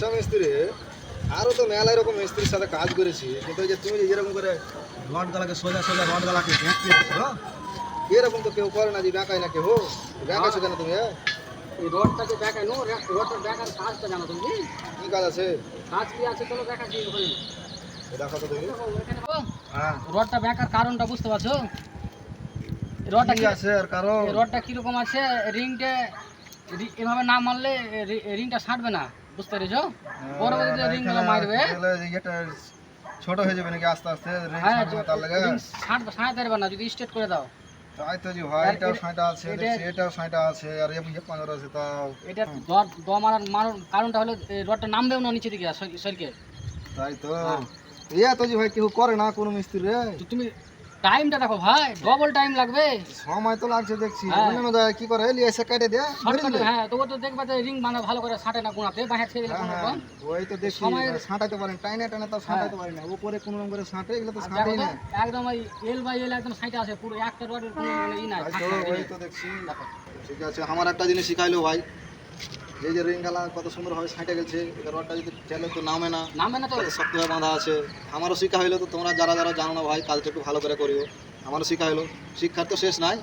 বর্ষা মিস্ত্রি আরও তো মেলা এরকম মিস্ত্রির সাথে কাজ করেছি। কিন্তু যে তুমি যে এরকম করে রড গালাকে সোজা সোজা রড গালাকে এরকম তো কেউ করে না যে বেঁকায় না কেউ। বেঁকাইছো কেন তুমি হ্যাঁ? এই রডটাকে রডটা দেখার কাজটা জানো তুমি? কি কাজ আছে? কাজ কি আছে চলো দেখা কি ওখানে দেখো তো তুমি হ্যাঁ। রডটা কারণটা বুঝতে পারছ? রডটা কি আছে আর কারণ? রডটা কীরকম আছে? রিংটা এভাবে না মারলে রিংটা ছাড়বে না। বুঝতে পেরেছ? পরবর্তীতে রিংগুলো মারবে। এটা ছোট হয়ে যাবে নাকি আস্তে আস্তে হ্যাঁ না তার লাগে। রিং ছাড়বে পারবে না যদি স্ট্রেট করে দাও। তাই তো জি ভাই এটাও এটা- সাঁটা আছে এটাও সাঁটা আছে আর আছে তাও। এটা দর মারার কারণটা হলো এই রডটা নামবেও না নিচে দিকে সরকে তাই তো। হ্যাঁ। ইয়া তো জি ভাই কেউ করে না কোনো মিস্ত্রি রে। তুমি টাইমটা দেখো ভাই ডবল টাইম লাগবে। সময় তো লাগছে দেখছি। হ্যাঁ। কি করে? এলি এসে কেটে দিলে। হ্যাঁ তবু তো দেখবা যে রিং মানে ভালো করে ছাটে না কোনাতে বাহির থেকে দিলে হ্যাঁ, কোনো হ্যাঁ, ওই তো দেখছি মানে ছাঁটাইতে পারেন টাইনে টাইনে তো ছাঁটাইতে পারি না। উপরে কোনো রকম করে ছাঁটে এগুলো তো আর না। একদম ওই এল বাই এল একদম সাইডে আছে পুরো একটা রডের কোনো মানে ই নাই। ওই তো দেখছি। ঠিক আছে আমার একটা জিনিস শিখাইলো ভাই। এই যে রিং খেলা কত সুন্দর ভাবে ছাঁটে গেছে এটা রডটা যদি ঠেলে তো নামে না। নামে না তো। কত শক্তভাবে বাঁধা আছে। আমারও শিক্ষা হইল তো তোমরা যারা যারা জানো না ভাই কাজটা একটু ভালো করে করিও। আমারও শিক্ষা হইল। শিক্ষার তো শেষ নাই।